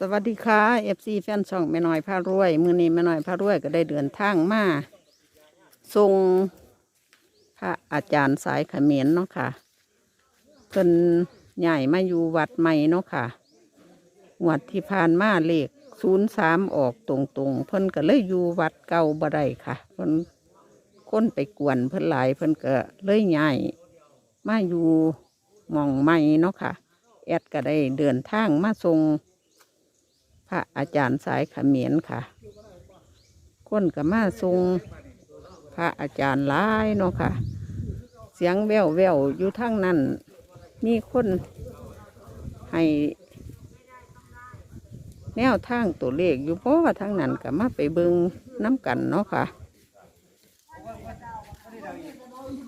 สวัสดีค่ะเอฟซีแฟนช่องแม่น้อยพารวย มือนี้แม่น้อยพารวยก็ได้เดินทางมาทรงพระอาจารย์สายเขมรเนาะค่ะเพิ่นใหญ่มาอยู่วัดใหม่เนาะค่ะวัดที่ผ่านมาเลขศูนย์สามออกตรงๆ เพิ่นก็เลยอยู่วัดเก่าบ่ได้ค่ะเพิ่นคนไปกวนเพิ่นหลายเพิ่นก็เลยใหญ่มาอยู่มองใหม่เนาะค่ะ แอดก็ได้เดินทางมาทรง พระอาจารย์สายเขมรค่ะคนก็มาทรงพระอาจารย์หลายเนาะค่ะ เสียงแววแววอยู่ทั้งนั้น มีคนให้แนวทางตัวเลขอยู่เพราะว่าทั้งนั้นก็มาไปเบิงน้ำกันเนาะค่ะ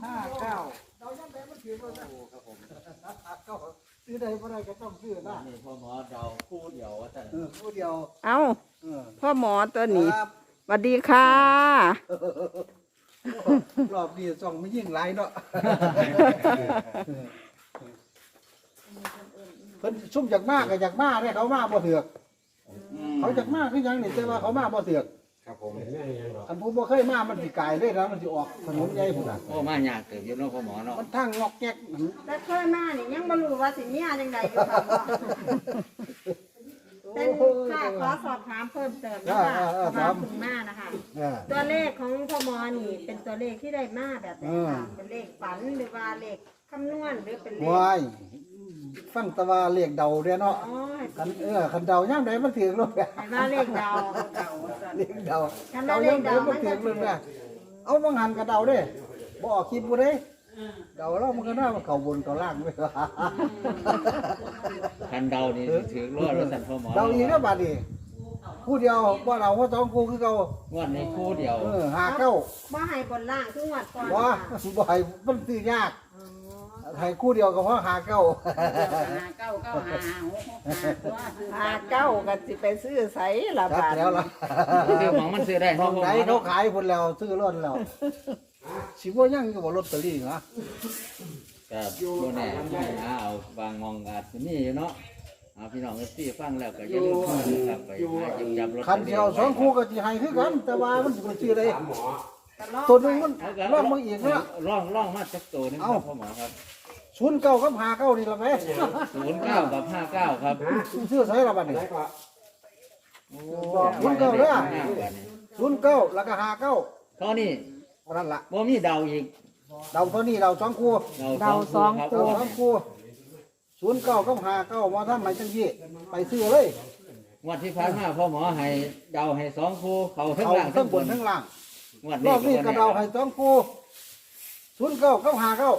ห้าเก้า ซื้อใดบ่ได้ก็ต้องซื้อนะนี่พ่อหมอเดาคู่เดียวว่าแต่เออผู้เดียวเอาเออพ่อหมอตัวนี้ ครับสวัสดีค่ะ รอบนี้ส่องไม่ยิ่งไรเนาะเพิ่นซุ่มจากมากก็จากมากเนี่ยเขามาบ่เถือก เขาจากมากคือหยังนี่แต่ว่าเขามาบ่เถือก ครับผมอันผู้บ่เคยมามันสิกายเลยนะมันสิออกถนนใหญ่พุ่นน่ะโอ้มายากเกิดอยู่เนาะพ่อหมอเนาะมันทางงอกแงกแต่เคยมานี่ยังบ่รู้ว่าสิมีอะไรจังใดอยู่ค่ะพ่อเป็นค่ะขอสอบถามเพิ่มเติมนะคะมาถึงมานะคะ เออ ตัวเลขของพ่อมอนี่เป็นตัวเลขที่ได้มาแบบไหนอืมคะเป็นเลขฝันหรือว่าเลขคำนวณหรือเป็นเลขวายฟังแตะว่าเลขเดาเด้อเนาะอ๋อคันเออคันเดาย่ามใดมันถึงโลดให้ว่าเลขเดา เลขเดาคันเดาว่าเลย่าขมใดเดามัมันนถึจะงโลดนะเอาบางหันก็เดาเด้บ่ออกคลิปบ่ได้เดาแล้วมันก็น่ามาเข้าบนเข้าล่างไปคันเดานี่ถือรอดว่าสั่นพ่อหมอเดาอีกแล้วบัดนี้ผู้เดียวบ่เดาว่าสองคู่คือเก่างวดนี้คู่เดียวเออหาเก้าบ่ให้บนล่างคือหวัดก่อนบ่ค่ะบ่ให้มันซื้อยาก ให้คู่เดียวก็เพราะหาเก้าหาเก้ากันสิไปซื้อใสละครับบาทแล้วล่ะคือหมองมันซื้อได้มองไหนเขาขายพุ่นแล้วซื้อรถแล้วสิบ่ยังก็บ่ลอตเตอรี่เหรอครับบ่แน่ไม่หาเอาบางมองอาจจะมีอยู่เนาะเอาพี่น้องเอฟซีฟังแล้วก็อย่าลืมนะครับไปหาหยิบจับรถคันเดียวสองคู่ก็สิให้คือกันแต่ว่ามันสิไปซื้อได้ตัวหนึงมันลองมึงอีกนะ ร่องร่องมาจักตัวหนึงครับพ่อหมอครับ ศูนย์เก้ากับหาเก้านี่ละแม่ศูนย์เก้ากับห้าเก้าครับซื้อใส่ละบัดนี้โอ้ศูนย์เก้าเด้อหน้าบัดนี้ศูนย์เก้าแล้วก็หาเก้าเท่านี้เท่านั้นล่ะบ่มีเดาอีกเดาเท่านี้เราสองคู่เดาสองคู่เดาครับสองคู่ศูนย์เก้ากับหาเก้ามาทำไมจังยี่ไปซื้อเลยงวดที่ผ่านมาพ่อหมอให้เดาให้สองคู่เขาทั้งเอาล่างทั้ทั้งงบบนนทั้งล่างงวดรนี้อบนี้ก็ก็บ่แน่เดาให้สองคู่ศูนย์เก้ากับหาเก้า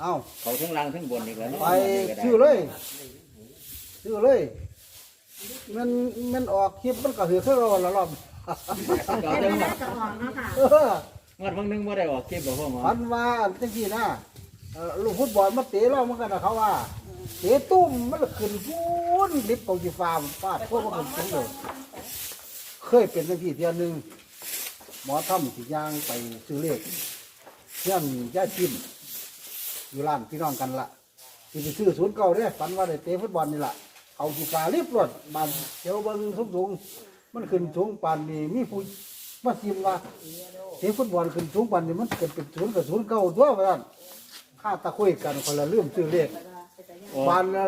เอาเขาทั้งล่างทั้งบนอีกแล้วเนาะไปซื้อเลยซื้อเลยมันมันออกคลิปมันก็ถือเครื่องเราละรอบเขาเป็นทั้งไม่ได้จะออกเนาะค่ะเอองวดบางหนึงบ่ได้ออกคลิปบ่พ่อหมอพันว่าจังกี้นะเอ่อลูกฟุตบอลมาเตะเรามันกันนะเขาว่าเตะตุ้มมันขึ้นฟูนลิฟต์ของจีฟาร์มฟาดพวกมันขึ้นสูงเลยเคยเป็นจังกี้เทียหนึงหมอทำสิย่างไปซื้อเลขเที่ยงย่าจิ้ม อยู่ร้านพี่น้องกันละที่ไปซื้อศูนย์เก่าเนี่ยฝันว่าได้เตะฟุตบอลนี่ละเอาจีฟาลิฟต์รถบานเจ้าเบิ้งสูงสูงๆมันขึ้นสูงปานนี้มีผู้มาซิมว่าเตะฟุตบอลขึ้นสูงปานนี้มันเกิดเป็นศูนย์กับศูนย์เก่าตัวไปนั่นข้าตะคุยกันคนละเรื่องซื้อเลขโอ้บานละ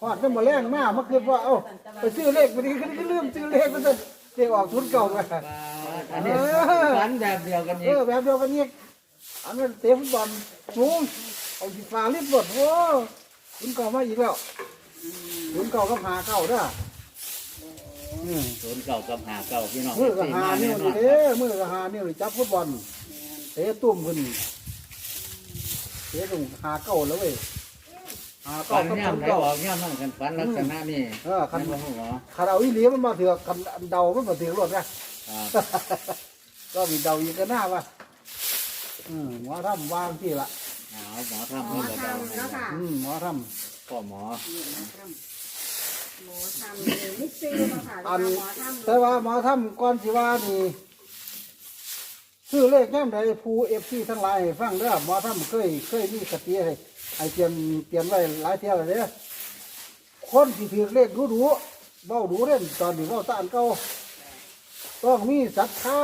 ฮอดจะมาแรงมากเมื่อคืนว่าเอ้าไปซื้อเลขไปนี้ก็ลืมซื้อเลขมันจะเลขออกศูนย์เก่าไงอันนี้ฝันแบบเดียวกันเออีกอแบบเดียวกันนี่อันนั้นเตะฟุตบอลสูง เอาสีฟ้ารีบหมดโอ้ศูนย์เก่ามาอีกแล้วศูนย์เก่าก็หาเก่าเด้ออืมศูนย์เก่ากับหาเก่าพี่น้องมือก็หาแน่นิ้วนอนี่นเด้มือก็หานิ้วนี่จับฟุตบอลเตะตุ้มขึ้นเตะตรงหาเก่าแล้วเว้ยหาฝัเก่านกับย่ำศูนย์ไหนเก่าออกย่ำนั่งกันฝันลักษณะนี้เออคันนั่นบ่พ่อหมอคันเอาอีหลีมันมาเถือกคันอันเดามันมาเถือกรถนะ ครับก็มีเดาอีกก็น่าว่าอืมหมอทำวางที่ละ เอาหมอทำหมให้อเราเดาทำเนาะค่ะ อืมหมอทพ่อหมอหมอทำนี่มิซื้อเนาะค่ะำอันหมอทำแต่ว่าหมอทำก่อนสิว่านี่ชื่อเลขแง่มใดผู้เอฟซีทั้งหลายให้ฟังเด้อหมอทำเคยเคยมีกติให้ไอเตรียมเตรียมไว้หลายเที่ยวเลยเด้อคนที่ถือเลขรู้ดูเว้าดูเด่นตอนนี้เว้าตานเก่าต้องมีศรัทธา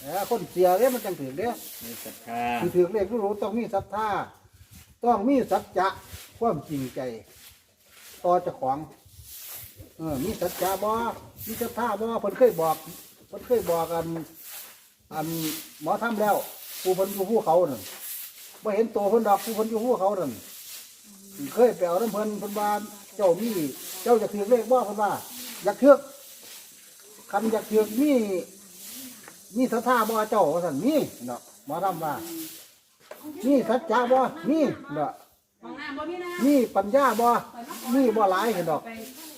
เออคนเสียเนี่ยมันจังถือเนี่ยมีศรัทธาที่ถือเลขรู้ต้องมีศรัทธาต้องมีสัจจะความจริงใจ ต่อเจ้าของเออมีสัจจะบ่มีศรัทธาบ่เพิ่นเคยบอกเพิ่นเคยบอกกัน อันหมอทำแล้วผู้เพิ่นอยู่ผู้เขานั่นบ่เห็นตัวเพิ่นดอกผู้เพิ่นอยู่ผู้เขานั่นเคยไปเอาน้ำเพิ่นเพิ่นว่าเจ้ามีเจ้าจะถือเลขบ่เพิ่นว่าอยากถือกคันอยากถือกมี มีศรัทธาบ่เจ้าว่าซั่นมีเนาะหมอทำว่ามีสัจจะบ่มีเนาะของน้ำบ่มีนะมีปัญญาบ่มีบ่หลายเห็นดอกไป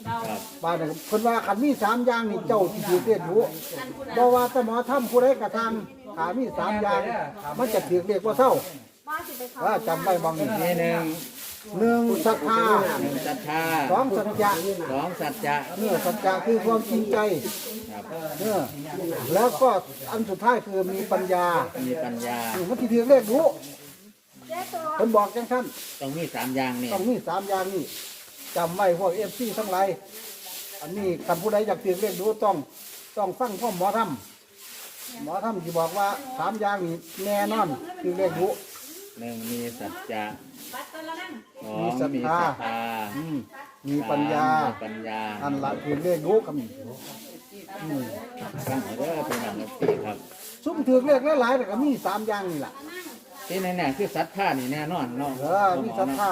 เดาครับบ้านนั้นเพิ่นว่าคันมีสามอย่างนี่เจ้าสิถือเลขรู้อันคุณบ่ว่าแต่หมอทำผู้ใดกระทำถ้ามีสามอย่างมันจะถือเลขว่าเท่าป้าสิไปเข้าว่าจำไว้บางนี่ นี่หนึ่ง หนึ่งศรัทธาหนึ่งศรัทธาสองสัจจะสองสัจจะเนื้อสัจจะคือความจริงใจครับเนื้อแล้วก็อันสุดท้ายคือมีปัญญามีปัญญามันสิถือเลขรู้เจ๊ตัวเพิ่นบอกจังซั่นต้องมีสามอย่างนี่ต้องมีสามอย่างนี้จำไว้พวก FC ทั้งหลายอันนี้คันผู้ใดอยากถือเลขรู้ต้องต้องฟังพ่อหมอทำหมอทำที่บอกว่าสามอย่างนี้แน่นอนถือเลขรู้ หนึ่งมีสัจจะบัตรตัวละนั่นสองมีศรัทมีธาศรัทธาอืมมีปัญญา สมมีปัญญาอันละถือเลขรู้กับนี่อืมฟังเอาเด้อเป็นหนังตีครับ ซุ้มถือเลขหลายๆแต่ก็มีสามอย่างนี่แหละที่แน่ๆคือศรัทธานี่แน่นอนเนาะเออมีศรัทธา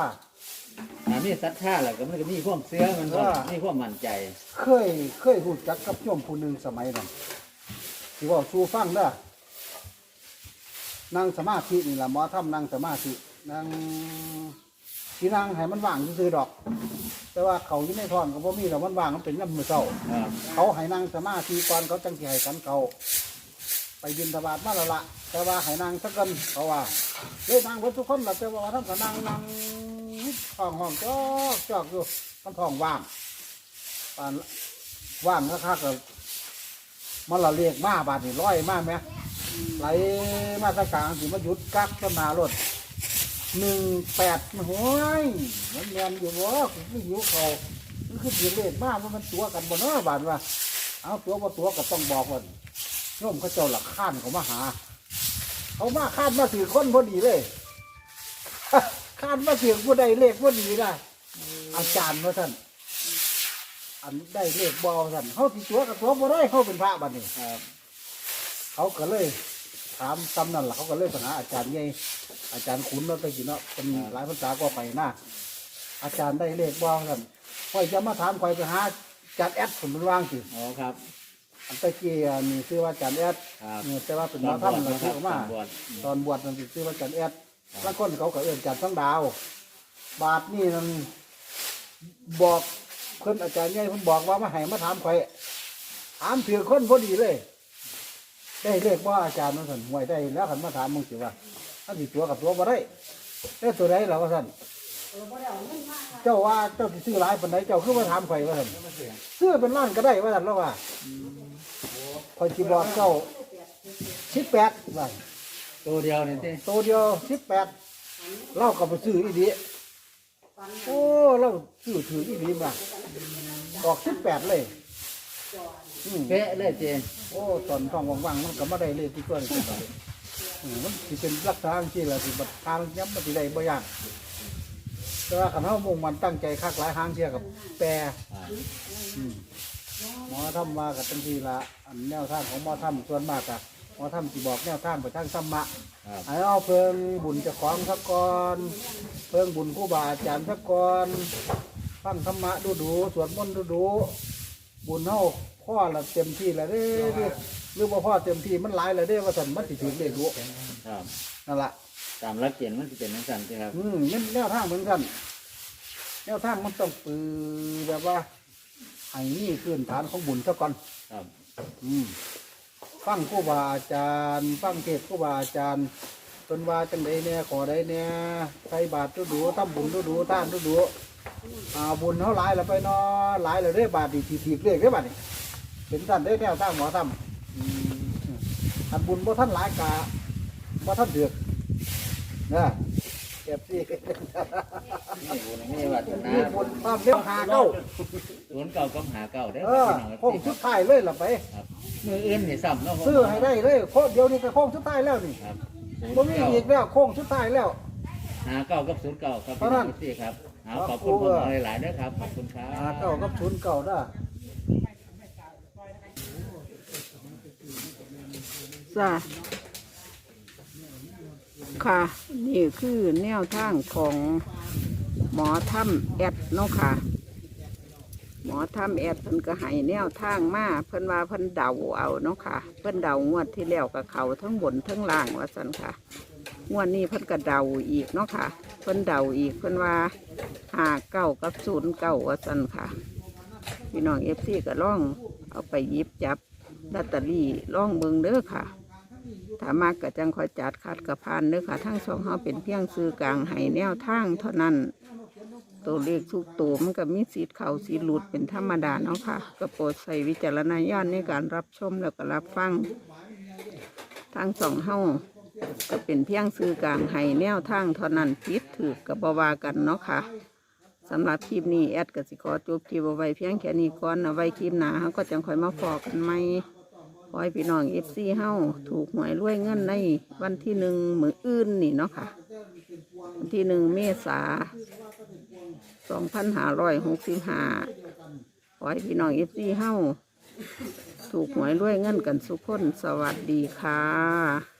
ถ้ามีศรัทธาแล้วก็มันก็มีความเชื่อมันก็เออ มีความมั่นใจ เคยเคยรู้จักกับโยมผู้หนึ่งสมัยนั้นที่ว่าชูฟังเด้อ นั่งสมาธินี่แหละหมอทำนั่งสมาธินั่งที่นั่งให้มันว่างซื่อๆดอก แต่ว่าเขาอยู่ในท้องก็บ่มีแต่มันว่างมันเป็นน้ำมือเศร้าครับเขาให้นั่งสมาธิก่อนเขาจังสิให้กันเขาไปบินทบาทมาและละแต่ว่าให้นั่งสักกันเขาว่าเฮ้ยนั่งเพิ่นทุกคนแหละแต่ว่าท่านก็นั่งนั่งท้องห้องจอกจอกอยู่มันท้องว่างปานว่างคักๆก็มันละเรียกมาบาดนี่ร้อยมาไหม ไหลมาตะกลางสิมาหยุดกักต้นนารถหนึ่งแปดห้ยมันแมนอยู่วะกูไม่หิวเขามันคือเสียงเลขมากมันตัวกันบนเนาบาดว่าเอาตัวบ่ตัวก็ต้องบอกว่าโยมเขาเจ้าหลักข้านเขามาหา เขามาข้านมาถือคนพอดีเลยข้านมาถือผู้ใดเลขพอดีนะอาจารย์ว่าท่านอันได้เลขบอท่านเขาติตัวกับตัวบ่ได้เขาเป็นพระบัดนี้ เขาก็เลย ถามตำนั่นแหละเขาก็เลยไปหาอาจารย์ใหญ่อาจารย์ขุนเนาะไปกินเนาะเป็นหลายภาษาก็ไปหน้าอาจารย์ได้เลขบอท่านค่อยจะมาถามค่อยไปหาอาจารย์แอดผมมันว่างสิอ๋อครับ อันตะกี้อันนี้ชื่อว่าอาจารย์แอดครับเนี่ยแต่ว่าเป็นหมตออนบวชถ้ำนะเราคชื่รัอบออกตมาอนบวชตอนบวชนั่นสิชื่อว่าอาจารย์แอดบางคนเขาก็เอื้อนอาจารย์ทั้งดาว บาทนี่นั่นบอกเพิ่นอาจารย์ใหญ่เพิ่นบอกว่ามาให้มาถามข่อยถามถือคนพอดีเลย ได้เลขว่าอาจารย์นั่นสันหวยได้แล้วขันมาถามมึงสิว่าถ้าสิตัวกับตัวบ่ได้ได้ตัวใดเราก็สันเจ้าว่าเจ้าสิซื้อหลายปานใดเจ้าคือมาถามข่อยว่าสันซื้อเป็นล้านก็ได้ว่าสันแล้วว่าข่อยสิบอกเจ้าสิบแปดว่าตัวเดียวนี่ที่ตัวเดียวสิบแปดเราก็ไปซื้ออีดีโอ้เราซื้อถืออีดีมาออกสิบแปดเลยอืม เป๊ะเลยเจโอ้ตอนท้องว่างๆมันก็ไม่ได้เลยที่ตัวนี้อืมมันสิเป็นรักษาที่ละสิบัดทางย้ำมันสิได้บ่ยากแต่ว่าขันเฮามุ่งมันตั้งใจคักหลายหางเที่ยกับแปรอ่าอืมหมอทำมากับทังทีละอันแนวทางของหมอทำส่วนมากอะหมอทำสิบอกแนวทางไปทางธรรมะ ครับให้เอาเพิ่งบุญเจะของสักก่อนเพิ่งบุญครูบาอาจารย์สักก่อนฟังธรรมะดูดูๆสวดมนต์ดูดูๆ บุญเฮาพ่อละเต็มที่แล้วเด้เด้หรือว่าพ่อเต็มที่มันหลายแล้วเด้ว่าสันมันสิถึงได้รู้ครับ นั่นละตามหลักเกณฑ์มันจะเป็นนักสันใช่ครับ อืมมันแนวทางเหมือนกัน แนวทางมันต้องปือแบบว่าไอ้นี่พื้นฐานของบุญซะก่อน ครับ อืมฟังครูบาอาจารย์ฟังเทศน์ครูบาอาจารย์เป็นว่าจังใดเนี่ยขอใดเนี่ยใส่บาตรดูดูทำบุญดูดูท่านดูดู อ่าบุญเขาหลายแล้วไปเนอหลายแล้วได้บาทดีทีทีเรียกได้บาทนี่เป็นท่านได้แนวตั้งหมอทำอืมอันบุญบ่ท่านหลายกาบ่ท่านเดือดนะเก็บซี่นี่บุญนี่วัฒนามีบุญความเลี้ยวหาเก้าศูนย์เก่ากับหาเก่าได้เอออพี่น้องโค้งสุดท้ายเลยล่ะไปครับมืออื่นนี่ซ้ำเนาะซื้อให้ได้เลยโค้งเดียวนี่ก็โค้งสุดท้ายแล้วนี่ครับบ่มีอีกแล้วโค้งสุดท้ายแล้วหาเก่ากับศูนย์เก่าครับเท่าพี่นั้น้อนงที่ครับ เอาขอบคุณผมหลายๆเด้อครับ ขอบคุณครับหาเก้ากับศูนย์เก้าได้จ้าค่ะ นี่คือแนวทางของหมอถ้ำแอดเนาะค่ะ หมอถ้ำแอดเพิ่นก็ให้แนวทางมาเพิ่นว่าเพิ่นเดาเอาเนาะค่ะ เพิ่นเดางวดที่แล้วกับเขาทั้งบนทั้งล่างว่าสันค่ะ งวดนี้เพิ่นก็เดาอีกเนาะค่ะเพิ่นเดาอีกเพิ่นว่าหาเก้ากับศูนย์เก้าว่าสันค่ะพี่น้องเอฟซีก็ล่องเอาไปยิบจับลอตเตอรี่ล่องเบิงเด้อค่ะถ้ามากก็จังคอยจัดคัดกับพานเด้อค่ะ ทั้งสองเฮาเป็นเพียงซื้อกลางให้แนวทางเท่านั้น ตัวเลขทุกตัวมันก็มีสีเขาสีหลุดเป็นธรรมดาเนาะค่ะก็โปรดใส่วิจารณญาณในการรับชมแล้วก็รับฟังทางสองเฮา ก็เป็นเพียงซื้อกลางให้แนวทางเท่านั้นพิดถือกับบวากันเนาะค่ะสำหรับคลิปนี้แอดกับสิขอจบคลิปเอาไว้เพียงแค่นี้ก่อนเอาไว้คลิปหนาเขาก็จังคอยมาฟอกกันไหมขอให้พี่น้องเอฟซีเฮาถูกหวยรวยเงินในวันที่หนึ่งมืออื่นนี่เนาะค่ะวันที่หนึ่งเมษาสองพันห้าร้อยหกสิบห้าขอให้พี่น้องเอฟซีเฮาถูกหวยรวยเงินกันสุกคนสวัสดีค่ะ